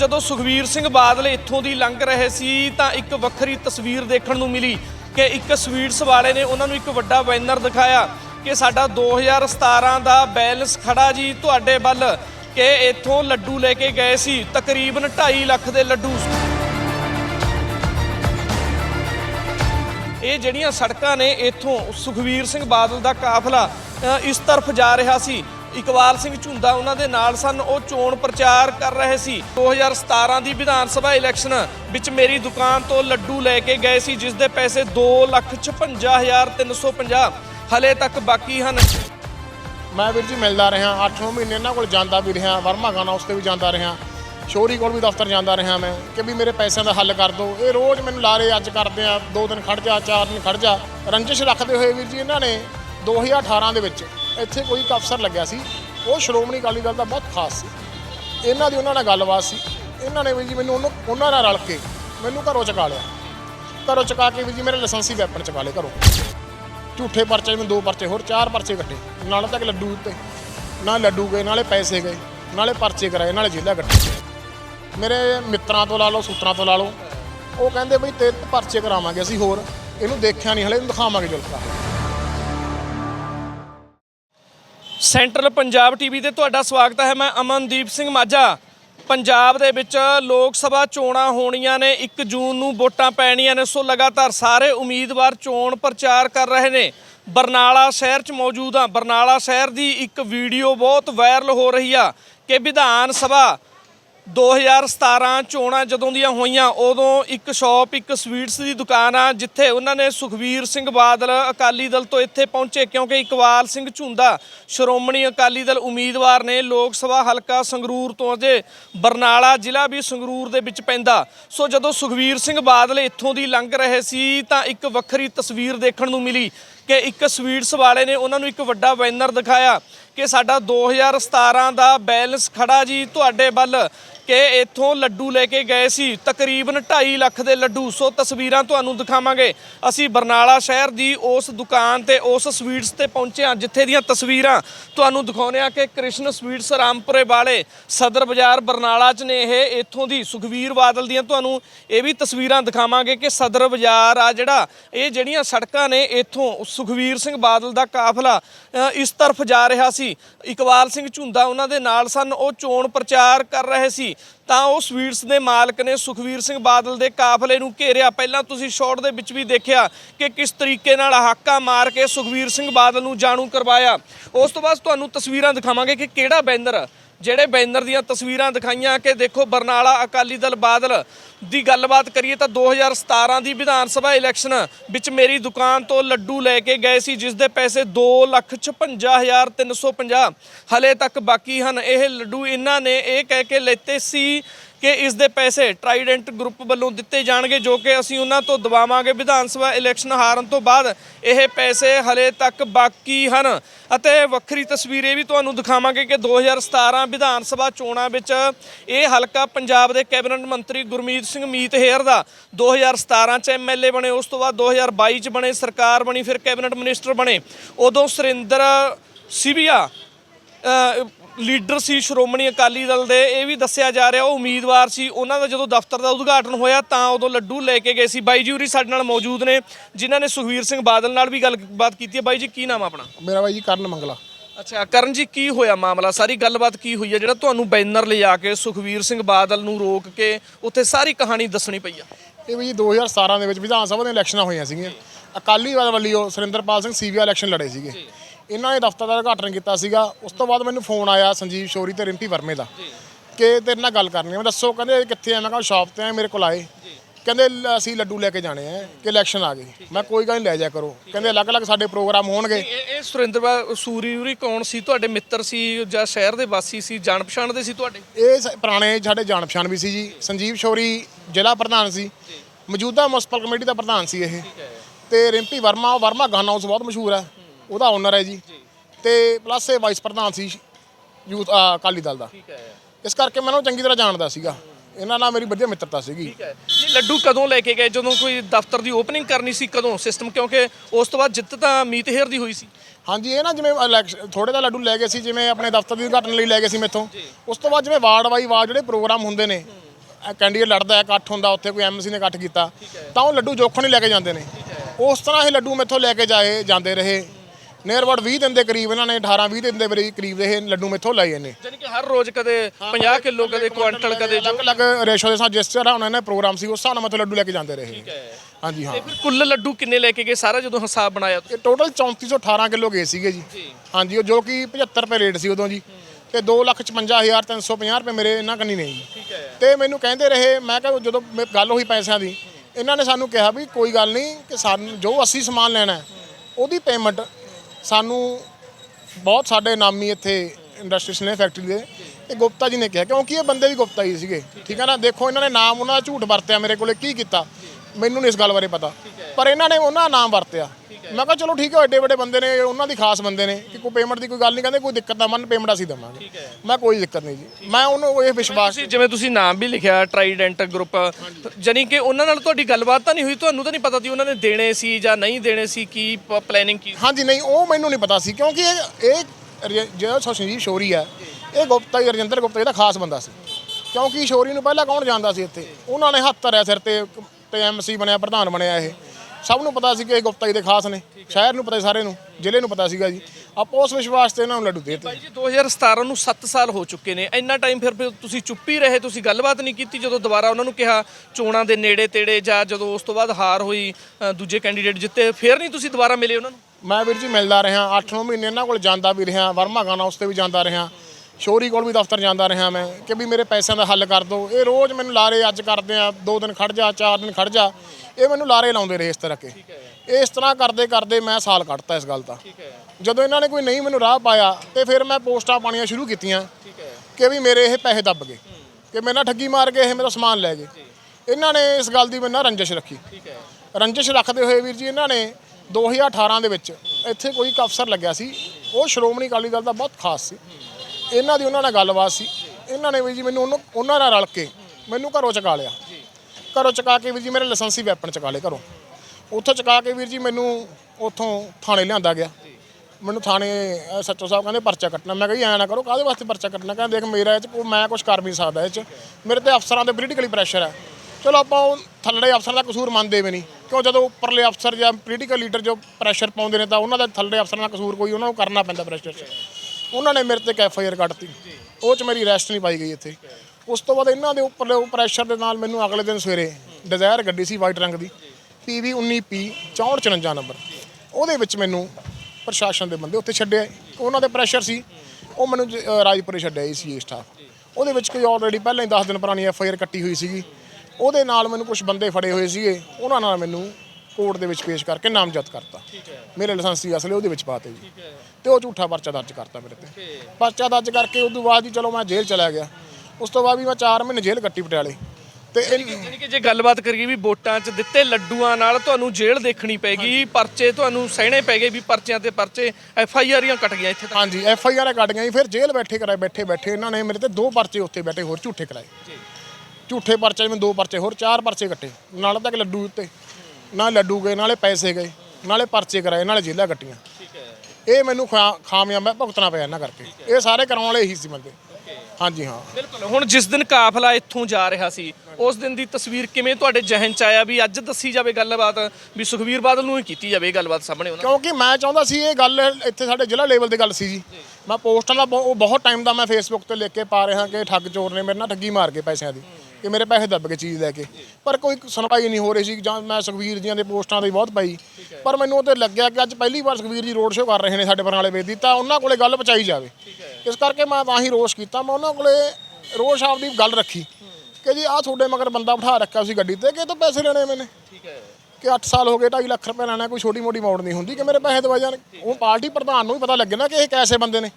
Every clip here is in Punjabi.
ਜਦੋਂ ਸੁਖਵੀਰ ਸਿੰਘ ਬਾਦਲ ਇੱਥੋਂ ਦੀ ਲੰਘ ਰਹੇ ਸੀ, ਤਾਂ ਇੱਕ ਵੱਖਰੀ ਤਸਵੀਰ ਦੇਖਣ ਨੂੰ ਮਿਲੀ ਕਿ ਇੱਕ ਸਵੀਟਸ ਵਾਲੇ ਨੇ ਉਹਨਾਂ ਨੂੰ ਇੱਕ ਵੱਡਾ ਬੈਨਰ ਦਿਖਾਇਆ ਕਿ ਸਾਡਾ 2017 ਦਾ ਬੈਲੈਂਸ ਖੜਾ ਜੀ, ਤੁਹਾਡੇ ਵੱਲ ਕਿ ਇੱਥੋਂ ਲੱਡੂ ਲੈ ਕੇ ਗਏ ਸੀ, ਤਕਰੀਬਨ 2.5 ਲੱਖ ਦੇ ਲੱਡੂ। ਇਹ ਜਿਹੜੀਆਂ ਸੜਕਾਂ ਨੇ ਇੱਥੋਂ ਸੁਖਵੀਰ ਸਿੰਘ ਬਾਦਲ ਦਾ ਕਾਫਲਾ ਇਸ ਤਰਫ ਜਾ ਰਿਹਾ ਸੀ। ਇਕਬਾਲ ਸਿੰਘ ਝੁੰਦਾ ਉਹਨਾਂ ਦੇ ਨਾਲ ਸਨ, ਉਹ ਚੋਣ ਪ੍ਰਚਾਰ ਕਰ ਰਹੇ ਸੀ। 2017 ਦੀ ਵਿਧਾਨ ਸਭਾ ਇਲੈਕਸ਼ਨ ਵਿੱਚ ਮੇਰੀ ਦੁਕਾਨ ਤੋਂ ਲੱਡੂ ਲੈ ਕੇ ਗਏ ਸੀ, ਜਿਸ ਦੇ ਪੈਸੇ 256350 ਹਲੇ ਤੱਕ ਬਾਕੀ ਹਨ। ਮੈਂ ਵੀਰ ਜੀ ਮਿਲਦਾ ਰਿਹਾ 8-9 ਮਹੀਨੇ ਇਹਨਾਂ ਕੋਲ ਜਾਂਦਾ ਵੀ ਰਿਹਾ, ਵਰਮਾ ਗਾਣਾ ਉਸ ਤੇ ਵੀ ਜਾਂਦਾ ਰਿਹਾ, ਸ਼ੋਰੀ ਕੋਲ ਵੀ ਦਫ਼ਤਰ ਜਾਂਦਾ ਰਿਹਾ ਮੈਂ, ਕਿ ਵੀ ਮੇਰੇ ਪੈਸਿਆਂ ਦਾ ਹੱਲ ਕਰ ਦਿਓ ਇਹ ਰੋਜ਼ ਮੈਨੂੰ ਲਾਰੇ ਅੱਜ ਕਰਦੇ ਆ, ਦੋ ਦਿਨ ਖੜ ਜਾ, ਚਾਰ ਦਿਨ ਖੜ ਜਾ, ਰੰਜਿਸ਼ ਰੱਖਦੇ ਹੋਏ ਵੀਰ ਜੀ ਇਹਨਾਂ ਨੇ 2018 ਦੇ ਵਿੱਚ ਇੱਥੇ ਕੋਈ ਇੱਕ ਅਫਸਰ ਲੱਗਿਆ ਸੀ, ਉਹ ਸ਼੍ਰੋਮਣੀ ਅਕਾਲੀ ਦਲ ਦਾ ਬਹੁਤ ਖਾਸ ਸੀ। ਇਹਨਾਂ ਦੀ ਉਹਨਾਂ ਨਾਲ ਗੱਲਬਾਤ ਸੀ। ਇਹਨਾਂ ਨੇ ਵੀ ਜੀ ਮੈਨੂੰ ਉਹਨੂੰ ਉਹਨਾਂ ਨਾਲ ਰਲ ਕੇ ਮੈਨੂੰ ਘਰੋਂ ਚਕਾ ਲਿਆ। ਘਰੋਂ ਚਕਾ ਕੇ ਵੀ ਜੀ ਮੇਰੇ ਲਾਇਸੈਂਸੀ ਵੈਪਨ ਚਕਾ ਲਏ ਘਰੋਂ। ਝੂਠੇ ਪਰਚੇ, ਮੈਨੂੰ ਦੋ ਪਰਚੇ, ਹੋਰ ਚਾਰ ਪਰਚੇ ਕੱਟੇ ਨਾਲੇ ਤੱਕ ਲੱਡੂ ਉੱਤੇ ਨਾ ਲੱਡੂ ਗਏ, ਨਾਲੇ ਪੈਸੇ ਗਏ, ਨਾਲੇ ਪਰਚੇ ਕਰਾਏ, ਨਾਲੇ ਜੇਲਾ ਕੱਟੇ ਮੇਰੇ ਮਿੱਤਰਾਂ ਤੋਂ ਲਾ ਲਓ, ਸੂਤਰਾਂ ਤੋਂ ਲਾ ਲਓ। ਉਹ ਕਹਿੰਦੇ ਬਈ ਤੇ ਪਰਚੇ ਕਰਾਵਾਂਗੇ ਅਸੀਂ ਹੋਰ। ਇਹਨੂੰ ਦੇਖਿਆ ਨਹੀਂ, ਹਲੇ ਇਹਨੂੰ ਦਿਖਾਵਾਂਗੇ ਜੁਲਕਾ ਸੈਂਟਰਲ ਪੰਜਾਬ ਟੀਵੀ ਤੇ ਤੁਹਾਡਾ ਸਵਾਗਤ ਹੈ। ਮੈਂ ਅਮਨਦੀਪ ਸਿੰਘ ਮਾਝਾ। ਪੰਜਾਬ ਦੇ ਵਿੱਚ ਲੋਕ ਸਭਾ ਚੋਣਾਂ ਹੋਣੀਆਂ ਨੇ। 1 ਜੂਨ ਨੂੰ ਵੋਟਾਂ ਪੈਣੀਆਂ ਨੇ। ਸੋ ਲਗਾਤਾਰ ਸਾਰੇ ਉਮੀਦਵਾਰ ਚੋਣ ਪ੍ਰਚਾਰ ਕਰ ਰਹੇ ਨੇ। ਬਰਨਾਲਾ ਸ਼ਹਿਰ 'ਚ ਮੌਜੂਦ ਆ ਬਰਨਾਲਾ ਸ਼ਹਿਰ ਦੀ ਇੱਕ ਵੀਡੀਓ ਬਹੁਤ ਵਾਇਰਲ ਹੋ ਰਹੀ ਆ ਕਿ ਵਿਧਾਨ ਸਭਾ 2017 ਚੋਣਾਂ ਜਦੋਂ ਦੀਆਂ ਹੋਈਆਂ, ਉਦੋਂ ਇੱਕ ਸ਼ਾਪ ਇੱਕ ਸਵੀਟਸ ਦੀ ਦੁਕਾਨ ਆ, ਜਿੱਥੇ ਉਹਨਾਂ ਨੇ ਸੁਖਵੀਰ ਸਿੰਘ ਬਾਦਲ ਅਕਾਲੀ ਦਲ ਤੋਂ ਇੱਥੇ ਪਹੁੰਚੇ, ਕਿਉਂਕਿ ਇਕਬਾਲ ਸਿੰਘ ਝੁੰਦਾ ਸ਼੍ਰੋਮਣੀ ਅਕਾਲੀ ਦਲ ਉਮੀਦਵਾਰ ਨੇ ਲੋਕ ਸਭਾ ਹਲਕਾ ਸੰਗਰੂਰ ਤੋਂ ਅਜੇ ਬਰਨਾਲਾ ਜ਼ਿਲ੍ਹਾ ਵੀ ਸੰਗਰੂਰ ਦੇ ਵਿੱਚ ਪੈਂਦਾ। ਸੋ ਜਦੋਂ ਸੁਖਵੀਰ ਸਿੰਘ ਬਾਦਲ ਇੱਥੋਂ ਦੀ ਲੰਘ ਰਹੇ ਸੀ, ਤਾਂ ਇੱਕ ਵੱਖਰੀ ਤਸਵੀਰ ਦੇਖਣ ਨੂੰ ਮਿਲੀ ਕਿ ਇੱਕ ਸਵੀਟਸ ਵਾਲੇ ਨੇ ਉਹਨਾਂ ਨੂੰ ਇੱਕ ਵੱਡਾ ਬੈਨਰ ਦਿਖਾਇਆ ਕਿ ਸਾਡਾ 2017 ਦਾ ਬੈਲੈਂਸ ਖੜਾ ਜੀ, ਤੁਹਾਡੇ ਵੱਲ ਕਿ ਇੱਥੋਂ ਲੱਡੂ ਲੈ ਕੇ ਗਏ ਸੀ। ਤਕਰੀਬਨ 2.5 ਲੱਖ ਦੇ ਲੱਡੂ। ਸੋ ਤਸਵੀਰਾਂ ਤੁਹਾਨੂੰ ਦਿਖਾਵਾਂਗੇ। ਅਸੀਂ ਬਰਨਾਲਾ ਸ਼ਹਿਰ ਦੀ ਉਸ ਦੁਕਾਨ ਤੇ, ਉਸ ਸਵੀਟਸ ਤੇ ਪਹੁੰਚੇ ਹਾਂ, ਜਿੱਥੇ ਦੀਆਂ ਤਸਵੀਰਾਂ ਤੁਹਾਨੂੰ ਦਿਖਾਉਂਦੇ ਆ ਕਿ ਕ੍ਰਿਸ਼ਨ ਸਵੀਟਸ ਰਾਮਪੁਰੇ ਵਾਲੇ ਸਦਰ ਬਾਜ਼ਾਰ ਬਰਨਾਲਾ 'ਚ ਨੇ ਇਹ। ਇੱਥੋਂ ਦੀ ਸੁਖਵੀਰ ਬਾਦਲ ਦੀਆਂ ਤੁਹਾਨੂੰ ਇਹ ਵੀ ਤਸਵੀਰਾਂ ਦਿਖਾਵਾਂਗੇ ਕਿ ਸਦਰ ਬਾਜ਼ਾਰ ਆ ਜਿਹੜਾ, ਇਹ ਜਿਹੜੀਆਂ ਸੜਕਾਂ ਨੇ ਇੱਥੋਂ ਸੁਖਵੀਰ ਸਿੰਘ ਬਾਦਲ ਦਾ ਕਾਫਲਾ ਇਸ ਤਰਫ ਜਾ ਰਿਹਾ ਸੀ। ਇਕਬਾਲ ਸਿੰਘ ਝੁੰਦਾ ਉਹਨਾਂ ਦੇ ਨਾਲ ਸਨ। ਉਹ ਚੋਣ ਪ੍ਰਚਾਰ ਕਰ ਰਹੇ ਸੀ। ਤਾਂ ਉਹ ਸਵੀਟਸ ਦੇ ਮਾਲਕ ਨੇ ਸੁਖਵੀਰ ਸਿੰਘ ਬਾਦਲ ਦੇ ਕਾਫਲੇ ਨੂੰ ਘੇਰਿਆ। ਪਹਿਲਾਂ ਤੁਸੀਂ ਸ਼ਾਟ ਦੇ ਵਿੱਚ ਵੀ ਦੇਖਿਆ ਕਿ ਕਿਸ ਤਰੀਕੇ ਨਾਲ ਹਾਕਾ ਮਾਰ ਕੇ ਸੁਖਵੀਰ ਸਿੰਘ ਬਾਦਲ ਨੂੰ ਜਾਣੂ ਕਰਵਾਇਆ। ਉਸ ਤੋਂ ਬਾਅਦ ਤੁਹਾਨੂੰ ਤਸਵੀਰਾਂ ਦਿਖਾਵਾਂਗੇ ਕਿ ਕਿਹੜਾ ਬੈਨਰ ਜਿਹੜੇ ਬੈਨਰ ਦੀਆਂ ਤਸਵੀਰਾਂ ਦਿਖਾਈਆਂ ਕਿ ਦੇਖੋ ਬਰਨਾਲਾ ਅਕਾਲੀ ਦਲ ਬਾਦਲ ਦੀ ਗੱਲਬਾਤ ਕਰੀਏ ਤਾਂ 2017 ਦੀ ਵਿਧਾਨ ਸਭਾ ਇਲੈਕਸ਼ਨ ਵਿੱਚ ਮੇਰੀ ਦੁਕਾਨ ਤੋਂ ਲੱਡੂ ਲੈ ਕੇ ਗਏ ਸੀ, ਜਿਸ ਦੇ ਪੈਸੇ 256350 ਹਲੇ ਤੱਕ ਬਾਕੀ ਹਨ। ਇਹ ਲੱਡੂ ਇਹਨਾਂ ਨੇ ਇਹ ਕਹਿ ਕੇ ਲੈਤੇ ਸੀ ਕਿ ਇਸ ਦੇ ਪੈਸੇ ਟਰਾਈਡੈਂਟ ਗਰੁੱਪ ਵੱਲੋਂ ਦਿੱਤੇ ਜਾਣਗੇ, ਜੋ ਕਿ ਅਸੀਂ ਉਹਨਾਂ ਤੋਂ ਦਵਾਵਾਂਗੇ। ਵਿਧਾਨ ਸਭਾ ਇਲੈਕਸ਼ਨ ਹਾਰਨ ਤੋਂ ਬਾਅਦ ਇਹ ਪੈਸੇ ਹਲੇ ਤੱਕ ਬਾਕੀ ਹਨ। ਅਤੇ ਵੱਖਰੀ ਤਸਵੀਰ ਇਹ ਵੀ ਤੁਹਾਨੂੰ ਦਿਖਾਵਾਂਗੇ ਕਿ 2017 ਵਿਧਾਨ ਸਭਾ ਚੋਣਾਂ ਵਿੱਚ ਇਹ ਹਲਕਾ ਪੰਜਾਬ ਦੇ ਕੈਬਨਿਟ ਮੰਤਰੀ ਗੁਰਮੀਤ ਸਿੰਘ ਮੀਤ ਹੇਅਰ ਦਾ 2017 ਚ ਐਮਐਲਏ ਬਣੇ, ਉਸ ਤੋਂ ਬਾਅਦ 2022 ਚ ਬਣੇ, ਸਰਕਾਰ ਬਣੀ, ਫਿਰ ਕੈਬਨਿਟ ਮਿਨਿਸਟਰ ਬਣੇ। ਉਦੋਂ ਸੁਰਿੰਦਰ ਸਿਵਿਆ ਲੀਡਰ ਸੀ ਸ਼੍ਰੋਮਣੀ ਅਕਾਲੀ ਦਲ ਦੇ ਇਹ ਵੀ ਦੱਸਿਆ ਜਾ ਰਿਹਾ ਉਹ ਉਮੀਦਵਾਰ ਸੀ। ਉਹਨਾਂ ਦਾ ਜਦੋਂ ਦਫ਼ਤਰ ਦਾ ਉਦਘਾਟਨ ਹੋਇਆ ਤਾਂ ਉਦੋਂ ਲੱਡੂ ਲੈ ਕੇ ਗਏ ਸੀ। ਬਾਈ ਜੀ ਉਰੀ ਸਾਡੇ ਨਾਲ ਮੌਜੂਦ ਨੇ ਜਿਨ੍ਹਾਂ ਨੇ ਸੁਖਵੀਰ ਸਿੰਘ ਬਾਦਲ ਨਾਲ ਵੀ ਗੱਲਬਾਤ ਕੀਤੀ ਹੈ। ਬਾਈ ਜੀ ਕੀ ਨਾਮ ਆਪਣਾ? ਮੇਰਾ ਬਾਈ ਜੀ ਕਰਨ ਮੰਗਲਾ। ਅੱਛਾ ਕਰਨ ਜੀ ਕੀ ਹੋਇਆ ਮਾਮਲਾ? ਸਾਰੀ ਗੱਲਬਾਤ ਕੀ ਹੋਈ ਹੈ? ਜਿਹੜਾ ਤੁਹਾਨੂੰ ਬੈਨਰ ਲਿਜਾ ਕੇ ਸੁਖਵੀਰ ਸਿੰਘ ਬਾਦਲ ਨੂੰ ਰੋਕ ਕੇ ਉੱਥੇ ਸਾਰੀ ਕਹਾਣੀ ਦੱਸਣੀ ਪਈ ਆ। ਇਹ ਵੀ ਜੀ 2017 ਦੇ ਵਿੱਚ ਵਿਧਾਨ ਸਭਾ ਦੀਆਂ ਇਲੈਕਸ਼ਨਾਂ ਹੋਈਆਂ ਸੀਗੀਆਂ। ਅਕਾਲੀ ਦਲ ਵੱਲੋਂ ਸੁਰਿੰਦਰਪਾਲ ਸਿੰਘ ਸੀਵੀਆ ਇਲੈਕਸ਼ਨ ਲੜੇ ਸੀਗੇ। ਇਹਨਾਂ ਨੇ ਦਫ਼ਤਰ ਦਾ ਉਦਘਾਟਨ ਕੀਤਾ ਸੀਗਾ। ਉਸ ਤੋਂ ਬਾਅਦ ਮੈਨੂੰ ਫੋਨ ਆਇਆ ਸੰਜੀਵ ਸ਼ੋਰੀ ਤੇ ਰਿੰਪੀ ਵਰਮੇ ਦਾ ਕਿ ਤੇਰੇ ਨਾਲ ਗੱਲ ਕਰਨੀ ਹੈ ਮੈਂ ਦੱਸੋ ਕਹਿੰਦੇ ਕਿੱਥੇ ਆ? ਮੈਂ ਕਿਹਾ ਸ਼ਾਪ ਤੇ ਆ ਮੇਰੇ ਕੋਲ ਆਏ। ਕਹਿੰਦੇ ਅਸੀਂ ਲੱਡੂ ਲੈ ਕੇ ਜਾਣੇ ਆ ਕਿ ਇਲੈਕਸ਼ਨ ਆ ਗਈ। ਮੈਂ ਕੋਈ ਗੱਲ ਨਹੀਂ ਲੈ ਜਾ ਕਰੋ। ਕਹਿੰਦੇ ਅਲੱਗ-ਅਲੱਗ ਸਾਡੇ ਪ੍ਰੋਗਰਾਮ ਹੋਣਗੇ। ਇਹ ਸੁਰਿੰਦਰ ਬਾ- ਸੂਰੀ ਉਰੀ ਕੌਣ ਸੀ? ਤੁਹਾਡੇ ਮਿੱਤਰ ਸੀ ਜਾਂ ਸ਼ਹਿਰ ਦੇ ਵਾਸੀ ਸੀ? ਜਾਣ ਪਛਾਣ ਦੇ ਸੀ ਤੁਹਾਡੇ? ਇਹ ਪੁਰਾਣੇ ਸਾਡੇ ਜਾਣ ਪਛਾਣ ਵੀ ਸੀ ਜੀ। ਸੰਜੀਵ ਸ਼ੋਰੀ ਜ਼ਿਲ੍ਹਾ ਪ੍ਰਧਾਨ ਸੀ। ਮੌਜੂਦਾ ਮਿਊਨਿਸਪਲ ਕਮੇਟੀ ਦਾ ਪ੍ਰਧਾਨ ਸੀ ਇਹ। ਤੇ ਰਿੰਪੀ ਵਰਮਾ ਵਰਮਾ ਗਾਨਾ ਹਾਊਸ ਬਹੁਤ ਮਸ਼ਹੂਰ ਹੈ। ਉਹਦਾ ਓਨਰ ਹੈ ਜੀ। ਤੇ ਪਲੱਸ ਇਹ ਵਾਈਸ ਪ੍ਰਧਾਨ ਸੀ ਯੂਥ ਅਕਾਲੀ ਦਲ ਦਾ। ਠੀਕ ਹੈ। ਇਸ ਕਰਕੇ ਮੈਂ ਉਹਨੂੰ ਚੰਗੀ ਤਰ੍ਹਾਂ ਜਾਣਦਾ ਸੀਗਾ। ਇਹਨਾਂ ਨਾਲ ਮੇਰੀ ਵਧੀਆ ਮਿੱਤਰਤਾ ਸੀਗੀ। ਨਹੀਂ ਲੱਡੂ ਕਦੋਂ ਲੈ ਕੇ ਗਏ? ਜਦੋਂ ਕੋਈ ਦਫ਼ਤਰ ਦੀ ਓਪਨਿੰਗ ਕਰਨੀ ਸੀ ਕਦੋਂ? ਸਿਸਟਮ ਕਿਉਂਕਿ ਉਸ ਤੋਂ ਬਾਅਦ ਜਿੱਤ ਤਾਂ ਮੀਤ ਹੇਰ ਦੀ ਹੋਈ ਸੀ। ਹਾਂਜੀ ਇਹ ਨਾ ਜਿਵੇਂ ਇਲੈਕਸ਼ਨ ਥੋੜੇ ਦਾ ਲੱਡੂ ਲੈ ਗਏ ਸੀ ਜਿਵੇਂ ਆਪਣੇ ਦਫ਼ਤਰ ਦੀ ਉਦਘਾਟਨ ਲਈ ਲੈ ਗਏ ਸੀ ਮੇਥੋਂ। ਉਸ ਤੋਂ ਬਾਅਦ ਜਿਵੇਂ ਵਾਰਡ ਵਾਈ ਵਾਰਡ ਜਿਹੜੇ ਪ੍ਰੋਗਰਾਮ ਹੁੰਦੇ ਨੇ ਕੈਂਡੀਡੇਟ ਲੜਦਾ ਹੈ ਇਕੱਠ ਹੁੰਦਾ ਉੱਥੇ ਕੋਈ ਐਮਸੀ ਨੇ ਇਕੱਠ ਕੀਤਾ ਤਾਂ ਉਹ ਲੱਡੂ ਜੋਖਣ ਹੀ ਲੈ ਕੇ ਜਾਂਦੇ ਨੇ। ਉਸ ਤਰ੍ਹਾਂ ਇਹ ਲੱਡੂ ਮੈਥੋਂ ਲੈ ਕੇ ਜਾਏ ਜਾਂਦੇ ਰਹੇ। ਨੀਅਰ ਅਬਾਊਟ 20 ਦਿਨ ਦੇ ਕਰੀਬ ਇਹਨਾਂ ਨੇ 18 20 ਦਿਨ ਦੇ ਬਰੀ- ਕਰੀਬ ਇਹ ਲੱਡੂ ਮੈਥੋਂ ਲਏ ਨੇ। ਯਾਨੀ ਕਿ ਹਰ ਰੋਜ਼ ਕਦੇ 50 ਕਿਲੋ ਕਦੇ ਕੁਆਂਟਲ ਕਦੇ ਅਲੱਗ-ਅਲੱਗ ਰੇਸ਼ੋ ਦੇ ਸਾਥ ਜਿਸ ਤਰ੍ਹਾਂ ਉਹਨਾਂ ਨੇ ਪ੍ਰੋਗਰਾਮ ਸੀ ਉਸ ਹਿਸਾਬ ਨਾਲ ਮੈਥੋਂ ਲੱਡੂ ਲੈ ਕੇ ਜਾਂਦੇ ਰਹੇ। ਹਾਂਜੀ ਹਾਂ। ਤੇ ਫਿਰ ਕੁੱਲ ਲੱਡੂ ਕਿੰਨੇ ਲੈ ਕੇ ਗਏ? ਸਾਰਾ ਜਦੋਂ ਹਿਸਾਬ ਬਣਾਇਆ ਤੁਸੀਂ? ਇਹ ਟੋਟਲ 3418 ਕਿਲੋ ਗਏ ਸੀਗੇ ਜੀ। ਹਾਂਜੀ ਉਹ ਜੋ ਕਿ 75 ਰੁਪਏ ਰੇਟ ਸੀ ਉਦੋਂ ਜੀ। ਤੇ 255350 ਰੁਪਏ ਮੇਰੇ ਇਹਨਾਂ ਕੰਨੀ ਨੇ ਜੀ। ਠੀਕ ਹੈ। ਤੇ ਮੈਨੂੰ ਕਹਿੰਦੇ ਰਹੇ ਮੈਂ ਕਿਹਾ ਜਦੋਂ ਗੱਲ ਹੋਈ ਪੈਸਿਆਂ ਦੀ ਇਹਨਾਂ ਨੇ ਸਾਨੂੰ ਕਿਹਾ ਵੀ ਕੋਈ ਗੱਲ ਨਹੀਂ ਕਿ ਸਾਨੂੰ ਜੋ ਅਸੀਂ ਸਮਾਨ ਲੈਣਾ ਉਹਦੀ ਪੇਮੈਂਟ ਸਾਨੂੰ ਬਹੁਤ ਸਾਡੇ ਨਾਮੀ ਇੱਥੇ ਇੰਡਸਟਰੀਜ਼ ਨੇ ਫੈਕਟਰੀ ਦੇ। ਇਹ ਗੁਪਤਾ ਜੀ ਨੇ ਕਿਹਾ, ਕਿਉਂਕਿ ਇਹ ਬੰਦੇ ਵੀ ਗੁਪਤਾ ਹੀ ਸੀਗੇ। ਠੀਕ ਹੈ ਨਾ? ਦੇਖੋ, ਇਹਨਾਂ ਨੇ ਨਾਮ ਉਹਨਾਂ ਦਾ ਝੂਠ ਵਰਤਿਆ ਮੇਰੇ ਕੋਲੇ, ਕੀ ਕੀਤਾ? ਮੈਨੂੰ ਨਹੀਂ ਇਸ ਗੱਲ ਬਾਰੇ ਪਤਾ। ਪਰ ਇਹਨਾਂ ਨੇ ਉਹਨਾਂ ਦਾ ਨਾਮ ਵਰਤਿਆ। ਮੈਂ ਕਿਹਾ ਚਲੋ ਠੀਕ ਹੈ ਐਡੇ ਵੱਡੇ ਬੰਦੇ ਨੇ ਉਹਨਾਂ ਦੀ ਖਾਸ ਬੰਦੇ ਨੇ ਕਿ ਕੋਈ ਪੇਮੈਂਟ ਦੀ ਕੋਈ ਗੱਲ ਨਹੀਂ ਕਹਿੰਦੇ ਕੋਈ ਦਿੱਕਤ ਨਾ ਮੰਨ ਪੇਮੈਂਟ ਅਸੀਂ ਦੇਵਾਂਗੇ। ਮੈਂ ਕੋਈ ਦਿੱਕਤ ਨਹੀਂ ਜੀ। ਮੈਂ ਉਹਨੂੰ ਇਹ ਵਿਸ਼ਵਾਸ ਤੁਸੀਂ ਜਿਵੇਂ ਤੁਸੀਂ ਨਾਮ ਵੀ ਲਿਖਿਆ ਟਰਾਈਡੈਂਟ ਗਰੁੱਪ ਜਾਨੀ ਕਿ ਉਹਨਾਂ ਨਾਲ ਤੁਹਾਡੀ ਗੱਲਬਾਤ ਤਾਂ ਨਹੀਂ ਹੋਈ ਤੁਹਾਨੂੰ ਤਾਂ ਨਹੀਂ ਪਤਾ ਸੀ ਉਹਨਾਂ ਨੇ ਦੇਣੇ ਸੀ ਜਾਂ ਨਹੀਂ ਦੇਣੇ ਸੀ ਕੀ ਪਲੈਨਿੰਗ ਕੀ ਹਾਂਜੀ ਨਹੀਂ ਉਹ ਮੈਨੂੰ ਨਹੀਂ ਪਤਾ ਸੀ ਕਿਉਂਕਿ ਇਹ ਇਹ ਜਿਹੜਾ ਸੰਜੀਵ ਸ਼ੋਰੀ ਹੈ ਇਹ ਗੁਪਤਾ ਜੀ ਰਜਿੰਦਰ ਗੁਪਤਾ ਜੀ ਦਾ ਖਾਸ ਬੰਦਾ ਸੀ। ਕਿਉਂਕਿ ਸ਼ੋਰੀ ਨੂੰ ਪਹਿਲਾਂ ਕੌਣ ਜਾਣਦਾ ਸੀ ਇੱਥੇ? ਉਹਨਾਂ ਨੇ ਹੱਥ ਧਰਿਆ ਸਿਰ ਤੇ ਤੇ ਐਮਸੀ ਬਣਿਆ ਪ੍ਰਧਾਨ ਬਣਿਆ ਇਹ। ਸਭ ਨੂੰ ਪਤਾ ਸੀ ਕਿ ਇਹ ਗੁਪਤਾ ਜੀ ਦੇ ਖਾਸ ਨੇ ਸ਼ਹਿਰ ਨੂੰ ਪਤਾ ਸੀ ਸਾਰੇ ਨੂੰ ਜ਼ਿਲ੍ਹੇ ਨੂੰ ਪਤਾ ਸੀਗਾ ਜੀ। ਆਪੋ ਉਸ ਵਿਸ਼ਵਾਸ ਤੇ ਇਹਨਾਂ ਨੂੰ ਲੱਡੂ ਦੇ ਦਿੱਤੇ। ਭਾਈ ਜੀ 2017 ਨੂੰ 7 ਸਾਲ ਹੋ ਚੁੱਕੇ ਨੇ। ਇੰਨਾ ਟਾਈਮ ਫਿਰ ਫਿਰ ਤੁਸੀਂ ਚੁੱਪ ਹੀ ਰਹੇ ਤੁਸੀਂ ਗੱਲਬਾਤ ਨਹੀਂ ਕੀਤੀ ਜਦੋਂ ਦੁਬਾਰਾ ਉਹਨਾਂ ਨੂੰ ਕਿਹਾ ਚੋਣਾਂ ਦੇ ਨੇੜੇ ਤੇੜੇ ਜਾਂ ਜਦੋਂ ਉਸ ਤੋਂ ਬਾਅਦ ਹਾਰ ਹੋਈ ਅ, ਦੂਜੇ ਕੈਂਡੀਡੇਟ ਜਿੱਤੇ ਫਿਰ ਨਹੀਂ ਤੁਸੀਂ ਦੁਬਾਰਾ ਮਿਲੇ ਉਹਨਾਂ ਨੂੰ? ਮੈਂ ਵੀਰ ਜੀ ਮਿਲਦਾ ਰਿਹਾ 8-9 ਮਹੀਨੇ ਇਹਨਾਂ ਕੋਲ ਜਾਂਦਾ ਵੀ ਰਿਹਾ ਵਰਮਾ ਗਾਣਾ ਉਸ ਤੇ ਵੀ ਜਾਂਦਾ ਰਿਹਾ ਸ਼ੋਰੀ ਕੋਲ ਵੀ ਦਫ਼ਤਰ ਜਾਂਦਾ ਰਿਹਾ ਮੈਂ ਕਿ ਵੀ ਮੇਰੇ ਪੈਸਿਆਂ ਦਾ ਹੱਲ ਕਰ ਦਿਓ ਇਹ ਰੋਜ਼ ਮੈਨੂੰ ਲਾਰੇ ਅੱਜ ਕਰਦੇ ਆ ਦੋ ਦਿਨ ਖੜ ਜਾ ਚਾਰ ਦਿਨ ਖੜ ਜਾ। ਇਹ ਮੈਨੂੰ ਲਾਰੇ ਲਾਉਂਦੇ ਰਹੇ ਇਸ ਤਰ੍ਹਾਂ ਕੇ। ਇਸ ਤਰ੍ਹਾਂ ਕਰਦੇ ਕਰਦੇ ਮੈਂ ਸਾਲ ਕੱਢਤਾ ਇਸ ਗੱਲ ਦਾ। ਜਦੋਂ ਇਹਨਾਂ ਨੇ ਕੋਈ ਨਹੀਂ ਮੈਨੂੰ ਰਾਹ ਪਾਇਆ ਤੇ ਫਿਰ ਮੈਂ ਪੋਸਟਾਂ ਪਾਣੀਆਂ ਸ਼ੁਰੂ ਕੀਤੀਆਂ ਕਿ ਵੀ ਮੇਰੇ ਇਹ ਪੈਸੇ ਦੱਬ ਗਏ ਕਿ ਮੇਰੇ ਨਾਲ ਠੱਗੀ ਮਾਰ ਕੇ ਇਹ ਮੇਰਾ ਸਮਾਨ ਲੈ ਗਏ। ਇਹਨਾਂ ਨੇ ਇਸ ਗੱਲ ਦੀ ਮੇਰੇ ਨਾਲ ਰੰਜਿਸ਼ ਰੱਖੀ। ਰੰਜਿਸ਼ ਰੱਖਦੇ ਹੋਏ ਵੀਰ ਜੀ ਇਹਨਾਂ ਨੇ 2018 ਦੇ ਵਿੱਚ ਇੱਥੇ ਕੋਈ ਅਫਸਰ ਲੱਗਿਆ ਸੀ। ਉਹ ਸ਼੍ਰੋਮਣੀ ਅਕਾਲੀ ਦਲ ਦਾ ਬਹੁਤ ਖਾਸ ਸੀ। ਇਹਨਾਂ ਦੀ ਉਹਨਾਂ ਨਾਲ ਗੱਲਬਾਤ ਸੀ। ਇਹਨਾਂ ਨੇ ਵੀ ਜੀ ਮੈਨੂੰ ਉਹਨਾਂ ਨਾਲ ਰਲ ਕੇ ਮੈਨੂੰ ਘਰੋਂ ਚਕਾ ਲਿਆ। ਘਰੋਂ ਚੁਕਾ ਕੇ ਵੀਰ ਜੀ ਮੇਰੇ ਲਾਇਸੈਂਸੀ ਵੈਪਨ ਚੁਕਾ ਲਏ ਘਰੋਂ। ਉੱਥੋਂ ਚੁਕਾ ਕੇ ਵੀਰ ਜੀ ਮੈਨੂੰ ਉੱਥੋਂ ਥਾਣੇ ਲਿਆਂਦਾ ਗਿਆ। ਮੈਨੂੰ ਥਾਣੇ ਸੱਚੋ ਸਾਹਿਬ ਕਹਿੰਦੇ ਪਰਚਾ ਕੱਟਣਾ। ਮੈਂ ਕਿਹਾ ਐ ਨਾ ਕਰੋ, ਕਾਹਦੇ ਵਾਸਤੇ ਪਰਚਾ ਕੱਟਣਾ? ਕਹਿੰਦੇ ਦੇਖ ਮੇਰਾ ਇਹ ਚ ਮੈਂ ਕੁਝ ਕਰ ਨਹੀਂ ਸਕਦਾ ਇਹ ਚ। ਮੇਰੇ ਤੇ ਅਫਸਰਾਂ 'ਤੇ ਪੋਲੀਟੀਕਲੀ ਪ੍ਰੈਸ਼ਰ ਹੈ। ਚਲੋ ਆਪਾਂ ਉਹ ਥੱਲੜੇ ਅਫਸਰ ਦਾ ਕਸੂਰ ਮੰਨਦੇ ਵੀ ਨਹੀਂ ਕਿਉਂ ਜਦੋਂ ਉੱਪਰਲੇ ਅਫਸਰ ਜਾਂ ਪੋਲੀਟੀਕਲ ਲੀਡਰ ਜੋ ਪ੍ਰੈਸ਼ਰ ਪਾਉਂਦੇ ਨੇ ਤਾਂ ਉਹਨਾਂ ਦਾ ਥੱਲੜੇ ਅਫਸਰਾਂ ਦਾ ਕਸੂਰ ਕੋਈ, ਉਹਨਾਂ ਨੂੰ ਕਰਨਾ ਪੈਂਦਾ ਪ੍ਰੈਸ਼ਰ ਉਹਨਾਂ ਨੇ ਮੇਰੇ ਤੇ ਇੱਕ ਐਫ ਆਈ ਆਰ ਕੱਟਤੀ ਉਹ ਚ ਮੇਰੀ ਅਰੈਸਟ ਨਹੀਂ ਪਾਈ ਗਈ ਇੱਥੇ। ਉਸ ਤੋਂ ਬਾਅਦ ਇਹਨਾਂ ਦੇ ਉੱਪਰਲੇ ਪ੍ਰੈਸ਼ਰ ਦੇ ਨਾਲ ਮੈਨੂੰ ਅਗਲੇ ਦਿਨ ਸਵੇਰੇ ਡਿਜ਼ਾਇਰ ਗੱਡੀ ਸੀ ਵਾਈਟ ਰੰਗ ਦੀ ਪੀਵੀ 19P 6454 ਨੰਬਰ ਉਹਦੇ ਵਿੱਚ ਮੈਨੂੰ ਪ੍ਰਸ਼ਾਸਨ ਦੇ ਬੰਦੇ ਉੱਥੇ ਛੱਡਿਆ ਉਹਨਾਂ ਦੇ ਪ੍ਰੈਸ਼ਰ ਸੀ ਉਹ ਮੈਨੂੰ ਰਾਜਪੁਰੇ ਛੱਡਿਆ ਸੀ ਸਟਾਫ ਉਹਦੇ ਵਿੱਚ ਕੋਈ ਆਲਰੇਡੀ ਪਹਿਲਾਂ ਹੀ 10 ਦਿਨ ਪੁਰਾਣੀ ਐਫ ਆਈ ਆਰ ਕੱਟੀ ਹੋਈ ਸੀਗੀ। ਉਹਦੇ ਨਾਲ ਮੈਨੂੰ ਕੁਝ ਬੰਦੇ ਫੜੇ ਹੋਏ ਸੀਗੇ ਉਹਨਾਂ ਨਾਲ ਮੈਨੂੰ ਕੋਰਟ ਦੇ ਵਿੱਚ ਪੇਸ਼ ਕਰਕੇ ਨਾਮਜ਼ਦ ਕਰਤਾ। ਮੇਰੇ ਲਾਇਸੈਂਸੀ ਅਸਲੇ ਉਹਦੇ ਵਿੱਚ ਪਾਤੇ ਜੀ। ਤੇ ਉਹ ਝੂਠਾ ਪਰਚਾ ਦਰਜ ਕਰਤਾ ਮੇਰੇ ਤੇ। ਪਰਚਾ ਦਰਜ ਕਰਕੇ ਉਸ ਤੋਂ ਬਾਅਦ ਜੀ ਚਲੋ ਮੈਂ ਜੇਲ੍ਹ ਚਲਾ ਗਿਆ। ਉਸ ਤੋਂ ਬਾਅਦ ਵੀ ਮੈਂ 4 ਮਹੀਨੇ ਜੇਲ੍ਹ ਕੱਟੀ ਪਟਿਆਲੇ। ਤੇ ਇਹ- ਯਾਨੀ ਕਿ ਜੇ ਗੱਲਬਾਤ ਕਰੀਏ ਵੀ ਵੋਟਾਂ 'ਚ ਦਿੱਤੇ ਲੱਡੂਆਂ ਨਾਲ ਤੁਹਾਨੂੰ ਜੇਲ੍ਹ ਦੇਖਣੀ ਪੈਗੀ ਪਰਚੇ ਤੁਹਾਨੂੰ ਸਹਿਣੇ ਪੈ ਗਏ ਵੀ ਪਰਚਿਆਂ ਤੇ ਪਰਚੇ ਐਫ ਆਈ ਆਰੀਆਂ ਕੱਟ ਗਈਆਂ ਇੱਥੇ ਤੱਕ। ਹਾਂਜੀ ਐਫ ਆਈ ਆਰ ਕੱਢ ਗਈਆਂ ਜੀ ਫਿਰ ਜੇਲ੍ਹ ਬੈਠੇ ਕਰਾਏ ਬੈਠੇ ਬੈਠੇ ਇਹਨਾਂ ਨੇ ਮੇਰੇ ਤੇ ਦੋ ਪਰਚੇ ਉੱਥੇ ਬੈਠੇ ਹੋਰ ਝੂਠੇ ਕਰਾਏ। ਝੂਠੇ ਪਰਚੇ ਜਿਵੇਂ ਦੋ ਪਰਚੇ ਹੋਰ ਚਾਰ ਪਰਚੇ ਕੱਟੇ ਨਾਲੇ ਤੱਕ ਲੱਡੂ ਉੱਤੇ ਨਾ ਲੱਡੂ ਗਏ ਨਾਲੇ ਪੈਸੇ ਗਏ ਨਾਲੇ ਪਰਚੇ ਕਰਾਏ ਨਾਲੇ ਜੇਲ੍ਹਾਂ ਕੱਟੀਆਂ। ਇਹ ਮੈਨੂੰ ਖਾ- ਖਾਮਿਆਜ਼ਾ ਭੁਗਤਣਾ ਪਿਆ ਇਹਨਾਂ ਕਰਕੇ। ਇਹ ਸਾਰੇ ਕਰਾਉਣ ਵਾਲੇ ਹੀ ਸੀ ਬੰਦੇ। ਹਾਂਜੀ ਹਾਂ। ਬਿਲਕੁਲ। ਹੁਣ ਜਿਸ ਦਿਨ ਕਾਫਲਾ ਇੱਥੋਂ ਜਾ ਰਿਹਾ ਸੀ ਉਸ ਦਿਨ ਦੀ ਤਸਵੀਰ ਕਿਵੇਂ ਤੁਹਾਡੇ ਜ਼ਿਹਨ 'ਚ ਆਇਆ ਵੀ ਅੱਜ ਦੱਸੀ ਜਾਵੇ ਗੱਲਬਾਤ ਵੀ ਸੁਖਵੀਰ ਬਾਦਲ ਨੂੰ ਹੀ ਕੀਤੀ ਜਾਵੇ ਇਹ ਗੱਲਬਾਤ ਸਾਹਮਣੇ ਉਹਨਾਂ ਕਿਉਂਕਿ ਮੈਂ ਚਾਹੁੰਦਾ ਸੀ ਇਹ ਗੱਲ ਇੱਥੇ ਸਾਡੇ ਜ਼ਿਲ੍ਹਾ ਲੈਵਲ ਦੀ ਗੱਲ ਸੀ ਜੀ। ਮੈਂ ਪੋਸਟਾਂ ਦਾ ਬਹੁ- ਉਹ ਬਹੁਤ ਟਾਈਮ ਦਾ ਮੈਂ ਫੇਸਬੁੱਕ ਤੇ ਲਿਖ ਕੇ ਪਾ ਰਿਹਾ ਕਿ ਠੱਗ ਚੋਰ ਨੇ ਮੇਰੇ ਨਾਲ ਠੱਗੀ ਮਾਰ ਕੇ ਪੈਸਿਆਂ ਦੀ। ਕਿ ਮੇਰੇ ਪੈਸੇ ਦੱਬ ਕੇ ਚੀਜ਼ ਲੈ ਕੇ। ਪਰ ਕੋਈ ਸੁਣਵਾਈ ਨਹੀਂ ਹੋ ਰਹੀ ਸੀ, ਜਾਂ ਮੈਂ ਸੁਖਵੀਰ ਜੀਆਂ ਦੇ ਪੋਸਟਾਂ 'ਤੇ ਬਹੁਤ ਪਾਈ। ਪਰ ਮੈਨੂੰ ਉਹ ਤੇ ਲੱਗਿਆ ਕਿ ਅੱਜ ਪਹਿਲੀ ਵਾਰ ਸੁਖਵੀਰ ਜੀ ਰੋਡ ਸ਼ੋਅ ਕਰ ਰਹੇ ਨੇ ਸਾਡੇ ਬਰਨਾਲੇ ਵੇਦੀ ਤਾਂ ਉਹਨਾਂ ਕੋਲੇ ਗੱਲ ਪਹੁੰਚਾਈ ਜਾਵੇ। ਇਸ ਕਰਕੇ ਮੈਂ ਤਾਂ ਹੀ ਰੋਸ਼ ਕੀਤਾ, ਮੈਂ ਉਹਨਾਂ ਕੋਲੇ ਰੋਸ਼ ਆਪਦੀ ਗੱਲ ਰੱਖੀ, ਕਿ ਜੀ ਆਹ ਤੁਹਾਡੇ ਮਗਰ ਬੰਦਾ ਬਿਠਾ ਰੱਖਿਆ ਸੀ ਗੱਡੀ ਤੇ, ਕਿ ਤੋਂ ਪੈਸੇ ਲੈਣੇ ਮੈਨੇ? ਠੀਕ ਹੈ ਕਿ 8 ਸਾਲ ਹੋ ਗਏ 2.5 ਲੱਖ ਰੁਪਏ ਲੈਣਾ ਕੋਈ ਛੋਟੀ ਮੋਟੀ ਮੌੜ ਨਹੀਂ ਹੁੰਦੀ ਕਿ ਮੇਰੇ ਪੈਸੇ ਦਵਾ ਜਾਣ। ਉਹ ਪਾਰਟੀ ਪ੍ਰਧਾਨ ਨੂੰ ਵੀ ਪਤਾ ਲੱਗੇ ਨਾ ਕਿ ਇਹ ਕੈਸੇ ਬੰਦੇ ਨੇ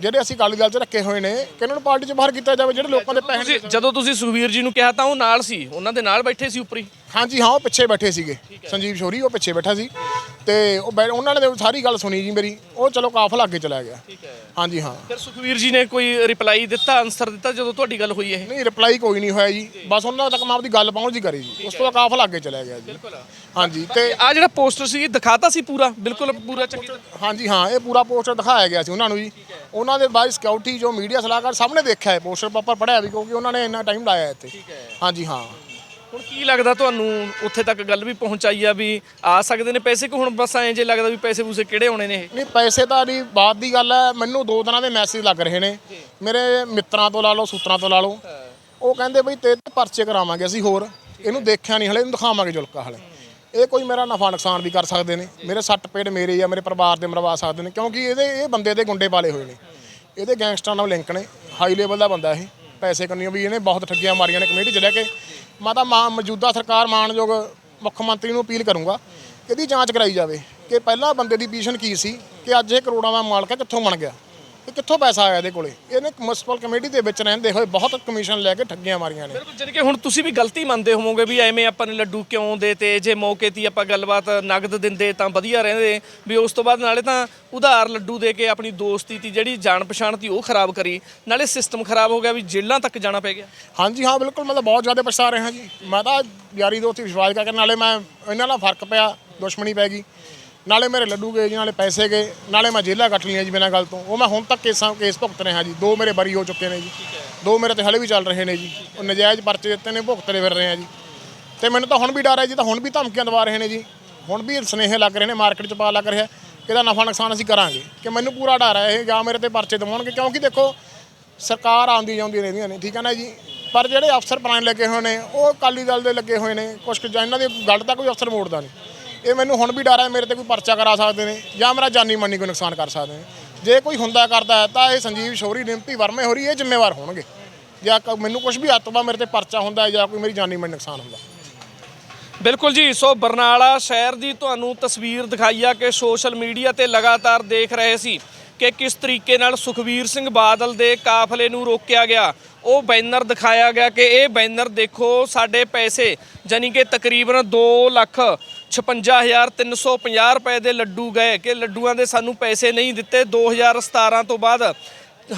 ਜਿਹੜੇ ਅਸੀਂ ਅਕਾਲੀ ਦਲ 'ਚ ਰੱਖੇ ਹੋਏ ਨੇ ਕਿ ਇਹਨਾਂ ਨੂੰ ਪਾਰਟੀ 'ਚ ਬਾਹਰ ਕੀਤਾ ਜਾਵੇ ਜਿਹੜੇ ਲੋਕਾਂ ਦੇ ਪੈਸੇ ਜਦੋਂ ਤੁਸੀਂ ਸੁਖਵੀਰ ਜੀ ਨੂੰ ਕਿਹਾ ਤਾਂ ਉਹ ਨਾਲ ਸੀ ਉਹਨਾਂ ਦੇ ਨਾਲ ਬੈਠੇ ਸੀ ਉੱਪਰੀ ਹਾਂਜੀ ਹਾਂ ਉਹ ਪਿੱਛੇ ਬੈਠੇ ਸੀਗੇ। ਸੰਜੀਵ ਸ਼ੋਰੀ ਉਹ ਪਿੱਛੇ ਬੈਠਾ ਸੀ। ਤੇ ਉਹ ਬੈ- ਉਹਨਾਂ ਨੇ ਸਾਰੀ ਗੱਲ ਸੁਣੀ ਜੀ ਮੇਰੀ। ਉਹ ਚਲੋ ਕਾਫਲਾ ਅੱਗੇ ਚਲਾ ਗਿਆ। ਹਾਂਜੀ ਹਾਂ। ਫਿਰ ਸੁਖਵੀਰ ਜੀ ਨੇ ਕੋਈ ਰਿਪਲਾਈ ਦਿੱਤਾ ਆਨਸਰ ਦਿੱਤਾ ਜਦੋਂ ਤੁਹਾਡੀ ਗੱਲ ਹੋਈ ਇਹ? ਨਹੀਂ ਰਿਪਲਾਈ ਕੋਈ ਨਹੀਂ ਹੋਇਆ ਜੀ। ਬਸ ਉਹਨਾਂ ਤੱਕ ਮੈਂ ਆਪਦੀ ਗੱਲ ਪਹੁੰਚ ਜੀ ਕਰੀ ਜੀ। ਉਸ ਤੋਂ ਬਾਅਦ ਕਾਫਲਾ ਅੱਗੇ ਚਲਾ ਗਿਆ ਜੀ। ਹਾਂਜੀ ਤੇ ਆ ਜਿਹੜਾ ਪੋਸਟਰ ਸੀ ਇਹ ਦਿਖਾਤਾ ਸੀ ਪੂਰਾ? ਬਿਲਕੁਲ ਪੂਰਾ ਚੰਗੀ ਤਰ੍ਹਾਂ। ਹਾਂਜੀ ਹਾਂ ਇਹ ਪੂਰਾ ਪੋਸਟਰ ਦਿਖਾਇਆ ਗਿਆ ਸੀ ਉਹਨਾਂ ਨੂੰ ਜੀ। ਉਹਨਾਂ ਦੇ ਬਾਈ ਸਿਕਿਉਰਿਟੀ ਜੋ ਮੀਡੀਆ ਸਲਾਹਕਾਰ ਸਾਹਮਣੇ ਦੇਖਿਆ ਹੈ ਪੋਸਟਰ ਪਾਪਰ ਪੜਿਆ ਵੀ ਕਿਉਂਕਿ ਉਹਨਾਂ ਨੇ ਇੰਨਾ ਟਾਈਮ ਲਾਇਆ ਇੱਥੇ। ਹਾਂਜੀ ਹਾਂ। ਹੁਣ ਕੀ ਲੱਗਦਾ ਤੁਹਾਨੂੰ? ਉੱਥੇ ਤੱਕ ਗੱਲ ਵੀ ਪਹੁੰਚਾਈ ਆ ਵੀ ਆ ਸਕਦੇ ਨੇ ਪੈਸੇ ਕਿ ਹੁਣ ਬਸ ਐਂ ਜੇ ਲੱਗਦਾ ਵੀ ਪੈਸੇ ਪੂਸੇ ਕਿਹੜੇ ਆਉਣੇ ਨੇ ਇਹ? ਨਹੀਂ ਪੈਸੇ ਤਾਂ ਨਹੀਂ ਬਾਤ ਦੀ ਗੱਲ ਹੈ ਮੈਨੂੰ ਦੋ ਦਿਨਾਂ ਦੇ ਮੈਸੇਜ ਲੱਗ ਰਹੇ ਨੇ। ਮੇਰੇ ਮਿੱਤਰਾਂ ਤੋਂ ਲਾ ਲਓ ਸੂਤਰਾਂ ਤੋਂ ਲਾ ਲਓ। ਉਹ ਕਹਿੰਦੇ ਬਈ ਤੇ ਪਰਚੇ ਕਰਾਵਾਂਗੇ ਅਸੀਂ ਹੋਰ। ਇਹਨੂੰ ਦੇਖਿਆ ਨਹੀਂ ਹਲੇ ਇਹਨੂੰ ਦਿਖਾਵਾਂਗੇ ਜੁਲਕਾ ਹਲੇ। ਇਹ ਕੋਈ ਮੇਰਾ ਨਫਾ ਨੁਕਸਾਨ ਵੀ ਕਰ ਸਕਦੇ ਨੇ। ਮੇਰੇ ਸੱਟ ਪੇਟ ਮੇਰੇ ਜਾਂ ਮੇਰੇ ਪਰਿਵਾਰ ਦੇ ਮਰਵਾ ਸਕਦੇ ਨੇ। ਕਿਉਂਕਿ ਇਹਦੇ ਇਹ ਬੰਦੇ ਦੇ ਗੁੰਡੇ ਵਾਲੇ ਹੋਏ ਨੇ। ਇਹਦੇ ਗੈਂਗਸਟਰਾਂ ਨਾਲ ਲਿੰਕ ਨੇ। ਹਾਈ ਲੈਵਲ ਦਾ ਬੰਦਾ ਇਹ। ਪੈਸੇ ਕੰਨੀਓ ਵੀ ਇਹਨੇ ਬਹੁਤ ਠੱਗੀਆਂ ਮਾਰੀਆਂ ਨੇ ਕਮੇਟੀ 'ਚ ਲੈ ਕੇ। ਮੈਂ ਤਾਂ ਮਾ- ਮੌਜੂਦਾ ਸਰਕਾਰ ਮਾਨਯੋਗ ਮੁੱਖ ਮੰਤਰੀ ਨੂੰ ਅਪੀਲ ਕਰੂੰਗਾ ਇਹਦੀ ਜਾਂਚ ਕਰਾਈ ਜਾਵੇ ਕਿ ਪਹਿਲਾਂ ਬੰਦੇ ਦੀ ਪੋਜੀਸ਼ਨ ਕੀ ਸੀ, ਕਿ ਅੱਜ ਇਹ ਕਰੋੜਾਂ ਦਾ ਮਾਲਕ ਹੈ, ਕਿੱਥੋਂ ਬਣ ਗਿਆ। ਇਹ ਕਿੱਥੋਂ ਪੈਸਾ ਆਇਆ ਇਹਦੇ ਕੋਲੇ? ਇਹਨੇ ਮਿਊਨਿਸਪਲ ਕਮੇਟੀ ਦੇ ਵਿੱਚ ਰਹਿੰਦੇ ਹੋਏ ਬਹੁਤ ਕਮਿਸ਼ਨ ਲੈ ਕੇ ਠੱਗੀਆਂ ਮਾਰੀਆਂ ਨੇ। ਬਿਲਕੁਲ ਜਾਣੀ ਕਿ ਹੁਣ ਤੁਸੀਂ ਵੀ ਗਲਤੀ ਮੰਨਦੇ ਹੋਵੋਗੇ ਵੀ ਐਵੇਂ ਆਪਾਂ ਨੇ ਲੱਡੂ ਕਿਉਂ ਦੇਤੇ? ਜੇ ਮੌਕੇ ਤੇ ਆਪਾਂ ਗੱਲਬਾਤ ਨਗਦ ਦਿੰਦੇ ਤਾਂ ਵਧੀਆ ਰਹਿੰਦੇ। ਵੀ ਉਸ ਤੋਂ ਬਾਅਦ ਨਾਲੇ ਤਾਂ ਉਧਾਰ ਲੱਡੂ ਦੇ ਕੇ ਆਪਣੀ ਦੋਸਤੀ ਤੀ ਜਿਹੜੀ ਜਾਣ ਪਛਾਣ ਤੀ ਉਹ ਖਰਾਬ ਕਰੀ। ਨਾਲੇ ਸਿਸਟਮ ਖਰਾਬ ਹੋ ਗਿਆ ਵੀ ਜੇਲ੍ਹਾਂ ਤੱਕ ਜਾਣਾ ਪੈ ਗਿਆ। ਹਾਂਜੀ ਹਾਂ ਬਿਲਕੁਲ ਮੈਂ ਤਾਂ ਬਹੁਤ ਜ਼ਿਆਦਾ ਪਛਤਾ ਰਿਹਾ ਜੀ। ਮੈਂ ਤਾਂ ਯਾਰੀ ਦੋਸਤੀ ਵਿਸ਼ਵਾਸ ਕਰਕੇ ਨਾਲੇ ਮੈਂ ਇਹਨਾਂ ਨਾਲ ਫ਼ਰਕ ਪਿਆ ਦੁਸ਼ਮਣੀ ਪੈ ਗਈ। ਨਾਲੇ ਮੇਰੇ ਲੱਡੂ ਗਏ ਜੀ, ਨਾਲੇ ਪੈਸੇ ਗਏ, ਨਾਲੇ ਮੈਂ ਜੇਲ੍ਹਾਂ ਕੱਟ ਲਈਆਂ ਜੀ ਬਿਨਾਂ ਗੱਲ ਤੋਂ। ਉਹ ਮੈਂ ਹੁਣ ਤੱਕ ਕੇਸਾਂ, ਕੇਸ ਭੁਗਤ ਰਿਹਾ ਜੀ। ਦੋ ਮੇਰੇ ਬਰੀ ਹੋ ਚੁੱਕੇ ਨੇ ਜੀ। ਦੋ ਮੇਰੇ ਤੇ ਹਲੇ ਵੀ ਚੱਲ ਰਹੇ ਨੇ ਜੀ। ਉਹ ਨਜਾਇਜ਼ ਪਰਚੇ ਦਿੱਤੇ ਨੇ, ਭੁਗਤਦੇ ਫਿਰ ਰਹੇ ਆ ਜੀ। ਤੇ ਮੈਨੂੰ ਤਾਂ ਹੁਣ ਵੀ ਡਰ ਹੈ ਜੀ, ਤਾਂ ਹੁਣ ਵੀ ਧਮਕੀਆਂ ਦਵਾ ਰਹੇ ਨੇ ਜੀ। ਹੁਣ ਵੀ ਸਨੇਹ ਲੱਗ ਰਹੇ ਨੇ, ਮਾਰਕੀਟ 'ਚ ਪਾ ਲੱਗ ਰਿਹਾ। ਇਹਦਾ ਨਫਾ ਨੁਕਸਾਨ ਅਸੀਂ ਕਰਾਂਗੇ? ਕਿ ਮੈਨੂੰ ਪੂਰਾ ਡਰ ਹੈ ਇਹ ਜਾਂ ਮੇਰੇ ਤੇ ਪਰਚੇ ਦਵਾਉਣਗੇ? ਕਿਉਂਕਿ ਦੇਖੋ, ਸਰਕਾਰ ਆਉਂਦੀ ਜਾਂਦੀ ਰਹਿੰਦੀਆਂ ਨੇ, ਠੀਕ ਹੈ ਨਾ ਜੀ? ਪਰ ਜਿਹੜੇ ਅਫਸਰ ਪੁਰਾਣੇ ਲੱਗੇ ਹੋਏ ਨੇ, ਉਹ ਅਕਾਲੀ ਦਲ ਦੇ ਲੱਗੇ ਹੋਏ ਨੇ। ਕੁਛ ਕੁ ਜਾਂ ਇਹਨਾਂ ਦੀ ਗੱਲ ਤਾਂ ਕੋਈ ਅਫਸਰ ਮੋੜਦਾ ਨਹੀਂ। ਇਹ ਮੈਨੂੰ ਹੁਣ ਵੀ ਡਰ ਹੈ, ਮੇਰੇ ਤੇ ਕੋਈ ਪਰਚਾ ਕਰਾ ਸਕਦੇ ਨੇ ਜਾਂ ਮੇਰਾ ਜਾਨੀ ਮਾਨੀ ਕੋਈ ਨੁਕਸਾਨ ਕਰ ਸਕਦੇ ਨੇ। ਜੇ ਕੋਈ ਹੁੰਦਾ ਕਰਦਾ ਹੈ, ਤਾਂ ਇਹ ਸੰਜੀਵ ਸ਼ੋਰੀ, ਰਿੰਪੀ ਵਰਮੇ ਹੋਰੀ ਇਹ ਜ਼ਿੰਮੇਵਾਰ ਹੋਣਗੇ। ਜਾਂ ਕ- ਮੈਨੂੰ ਕੁਝ ਵੀ ਹੱਥੋਂ ਮੇਰੇ ਤੇ ਪਰਚਾ ਹੁੰਦਾ ਜਾਂ ਕੋਈ ਮੇਰੀ ਜਾਨੀ ਮਾਨੀ ਨੁਕਸਾਨ ਹੁੰਦਾ। ਬਿਲਕੁਲ ਜੀ, ਸੋ ਬਰਨਾਲਾ ਸ਼ਹਿਰ ਦੀ ਤੁਹਾਨੂੰ ਤਸਵੀਰ ਦਿਖਾਈ ਆ ਕਿ ਸੋਸ਼ਲ ਮੀਡੀਆ ਤੇ ਲਗਾਤਾਰ ਦੇਖ ਰਹੇ ਸੀ ਕਿ ਕਿਸ ਤਰੀਕੇ ਨਾਲ ਸੁਖਵੀਰ ਸਿੰਘ ਬਾਦਲ ਦੇ ਕਾਫਲੇ ਨੂੰ ਰੋਕਿਆ ਗਿਆ। ਉਹ ਬੈਨਰ ਦਿਖਾਇਆ ਗਿਆ ਕਿ ਇਹ ਬੈਨਰ ਦੇਖੋ, ਸਾਡੇ ਪੈਸੇ ਜਾਨੀ ਕਿ ਤਕਰੀਬਨ 2 ਲੱਖ 56350 ਰੁਪਏ ਦੇ ਲੱਡੂ ਗਏ ਕਿ ਲੱਡੂਆਂ ਦੇ ਸਾਨੂੰ ਪੈਸੇ ਨਹੀਂ ਦਿੱਤੇ। 2017 ਤੋਂ ਬਾਅਦ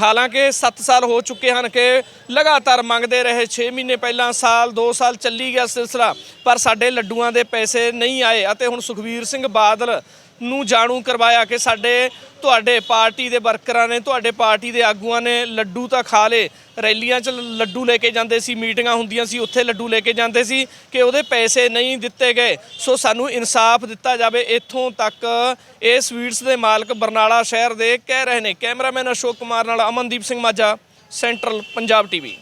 ਹਾਲਾਂਕਿ 7 ਸਾਲ ਹੋ ਚੁੱਕੇ ਹਨ ਕਿ ਲਗਾਤਾਰ ਮੰਗਦੇ ਰਹੇ। 6 ਮਹੀਨੇ ਪਹਿਲਾਂ ਸਾਲ 2 ਸਾਲ ਚੱਲੀ ਗਿਆ ਸਿਲਸਿਲਾ, ਪਰ ਸਾਡੇ ਲੱਡੂਆਂ ਦੇ ਪੈਸੇ ਨਹੀਂ ਆਏ ਅਤੇ ਹੁਣ ਸੁਖਵੀਰ ਸਿੰਘ ਬਾਦਲ ਨੂੰ ਜਾਣੂ ਕਰਵਾਇਆ ਕਿ ਸਾਡੇ, ਤੁਹਾਡੇ ਪਾਰਟੀ ਦੇ ਵਰਕਰਾਂ ਨੇ, ਤੁਹਾਡੇ ਪਾਰਟੀ ਦੇ ਆਗੂਆਂ ਨੇ ਲੱਡੂ ਤਾਂ ਖਾ ਲੇ ਰੈਲੀਆਂ 'ਚ ਲੱਡੂ ਲੈ ਕੇ ਜਾਂਦੇ ਸੀ, ਮੀਟਿੰਗਾਂ ਹੁੰਦੀਆਂ ਸੀ, ਉੱਥੇ ਲੱਡੂ ਲੈ ਕੇ ਜਾਂਦੇ ਸੀ ਕਿ ਉਹਦੇ ਪੈਸੇ ਨਹੀਂ ਦਿੱਤੇ ਗਏ। ਸੋ ਸਾਨੂੰ ਇਨਸਾਫ ਦਿੱਤਾ ਜਾਵੇ। ਇੱਥੋਂ ਤੱਕ ਇਹ ਸਵੀਟਸ ਦੇ ਮਾਲਕ ਬਰਨਾਲਾ ਸ਼ਹਿਰ ਦੇ ਕਹਿ ਰਹੇ ਨੇ। ਕੈਮਰਾਮੈਨ ਅਸ਼ੋਕ ਕੁਮਾਰ ਨਾਲ ਅਮਨਦੀਪ ਸਿੰਘ ਮਾਝਾ, ਸੈਂਟਰਲ ਪੰਜਾਬ ਟੀਵੀ।